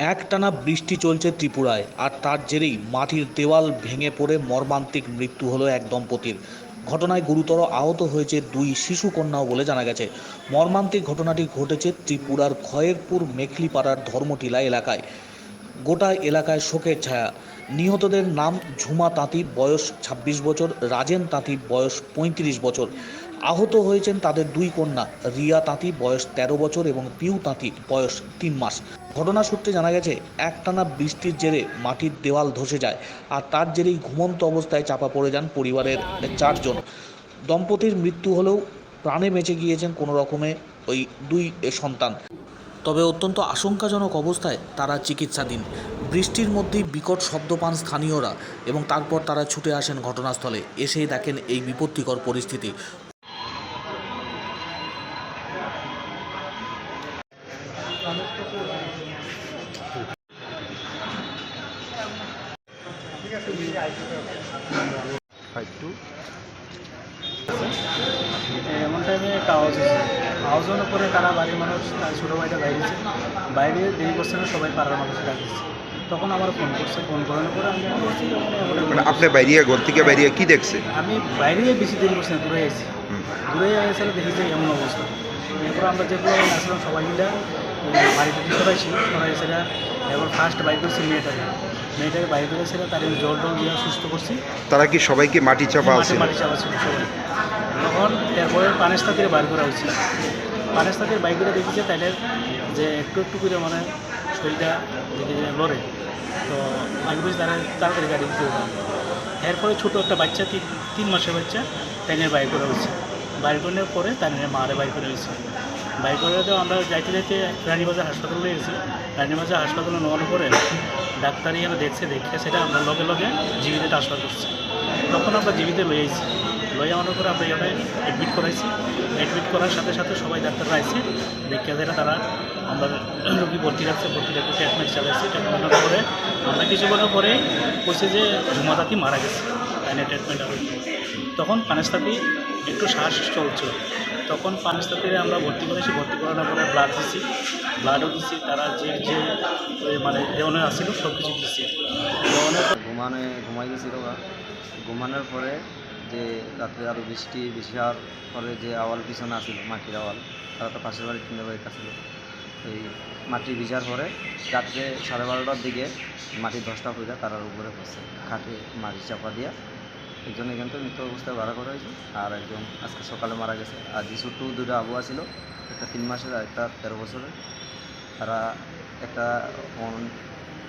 একটানা বৃষ্টি চলছে ত্রিপুরায়, আর তার জেরেই মাটির দেওয়াল ভেঙে পড়ে মর্মান্তিক মৃত্যু হলো এক দম্পতির। ঘটনায় গুরুতর আহত হয়েছে দুই শিশু কন্যাও বলে জানা গেছে। মর্মান্তিক ঘটনাটি ঘটেছে ত্রিপুরার খয়েরপুর মেখলিপাড়ার ধর্মটিলা এলাকায়। গোটা এলাকায় শোকের ছায়া। নিহতদের নাম ঝুমা তাঁতি, বয়স ২৬ বছর, রাজেন তাঁতি, বয়স ৩৫ বছর। আহত হয়েছেন তাদের দুই কন্যা, রিয়া তাঁতি, বয়স ১৩ বছর, এবং পিউ তাঁতি, বয়স তিন মাস। ঘটনা সূত্রে জানা গেছে, একটানা বৃষ্টির জেরে মাটির দেওয়াল ধসে যায়, আর তার জেরেই ঘুমন্ত অবস্থায় চাপা পড়ে যান পরিবারের চারজন। দম্পতির মৃত্যু হলেও প্রাণে বেঁচে গিয়েছেন কোনো রকমে ওই দুই সন্তান। তবে অত্যন্ত আশঙ্কাজনক অবস্থায় তারা চিকিৎসাধীন। বৃষ্টির মধ্যেই বিকট শব্দ পান স্থানীয়রা, এবং তারপর তারা ছুটে আসেন ঘটনাস্থলে। এসেই দেখেন এই বিপত্তিকর পরিস্থিতি। এমন টাইমে একটা আওয়াজ হয়েছে আওয়াজ হওয়ার পরে তারা বাড়ির মানুষ ছোটো ভাইটা বাইরেছে বাইরে দেরি করছে না সবাই পাড়ার মানুষ ডাকছে তখন আমার ফোন করছে ফোন করানোর পরে আমি বলছি মানে আপনি বাইরিয়া ঘর থেকে বাইরিয়া কি দেখছে আমি বাইরে বেশি দেরি করছি না দূরে হুম। দূরে এসে দেখি যে এমন অবস্থা এরপর আমরা যেগুলো আসলাম সবাই মিলে বাড়িতে যে সবাই ছিল সবাই এসে এবার ফার্স্ট বাইক করছি মেয়েটাকে। মেয়েটাকে বাইরে করে এসে তার জল টল দিয়ে সুস্থ করছি। তারা কি সবাইকে মাটি চাপা আছে? মাটি চাপা ছিল সবাই। তখন এরপরে পানেস্তা থেকে বাইর করা হয়েছিল পানেস্তা থেকে বাইক করে দেখেছে তাইলে যে একটু একটু করে মানে শরীরটা দেখে যে লড়ে। তো আমি বুঝি তারা তাড়াতাড়ি গাড়ি দিতে হবে। এরপরে ছোটো একটা বাচ্চা তিন তিন মাসের বাচ্চা তাইনে বাইর করা হয়েছে। বাইর করার পরে তাইনে মারে বাইর করে হয়েছে। বাইর করে আমরা যাইতে যাইতে রানীবাজার হাসপাতালে গেছি। রানীবাজার হাসপাতালে নেওয়ার পরে ডাক্তার এখানে দেখছে, দেখে সেটা আমরা লগে লগে জীবিতে ট্রান্সফার করছি। তখন আমরা জীবিতে লয়ে আইছি। লয়ে আনার পরে আমরা এখানে অ্যাডমিট করাইছি। অ্যাডমিট করার সাথে সাথে সবাই ডাক্তাররা আইছে। দেখে যেটা তারা আমরা রোগী ভর্তি রাখছে, ভর্তি রাখতে ট্রিটমেন্ট চালাইছি। ট্রিটমেন্টের পরে আমরা কিছুক্ষণের পরে বলছে যে ঝুমাতাতি মারা গেছে। তাইনে ট্রিটমেন্ট তখন পানেস্তাতি একটু শ্বাস চলছিল। তখন পানেস্তাতে আমরা ভর্তি করেছি, ভর্তি করানোর পরে ব্লাড দিছি। ব্লাডও দিছি, তারা যে যে মানে দেওয়ানে আসছিল সব কিছু দিচ্ছি ঘুমানে, ঘুমাই গেছিল ঘুমানোর পরে যে রাত্রে আরও বৃষ্টি বেশি হওয়ার পরে যে আওয়াল পিছনে আসছিল মাটির আওয়াল, তারা তো পাশের বাড়ির তিনটে বাড়িতে আসছিল এই মাটি ভিজার পরে রাত্রে সাড়ে বারোটার দিকে মাটি দশটা হয়ে তারার উপরে বসে, খাটে মাটি চাপা দিয়া একজন এখান থেকে মৃত অবস্থায় ভাড়া করা হয়েছে। আর একজন আজকে সকালে মারা গেছে। আর যে ছোট্ট দুটো আবহাওয়া ছিল একটা তিন মাসের আর একটা তেরো বছরের। তারা একটা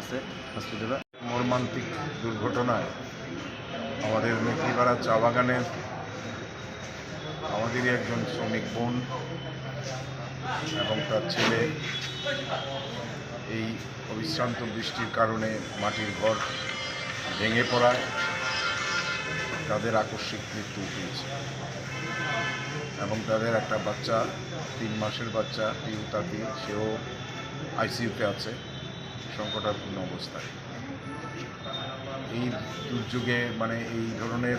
আছে, হসপিটালে। মর্মান্তিক দুর্ঘটনায় আমাদের মেখলিপাড়া চা বাগানের আমাদেরই একজন শ্রমিক বোন এবং তার ছেলে এই অবিশ্রান্ত বৃষ্টির কারণে মাটির ঘর ভেঙে পড়ায়। তাদের আকস্মিক মৃত্যু হয়েছে এবং তাদের একটা বাচ্চা, তিন মাসের বাচ্চা, পিউ তাঁতি সেও আইসিইউতে আছে সংকটাপূর্ণ অবস্থায়। এই দুর্যোগে মানে এই ধরনের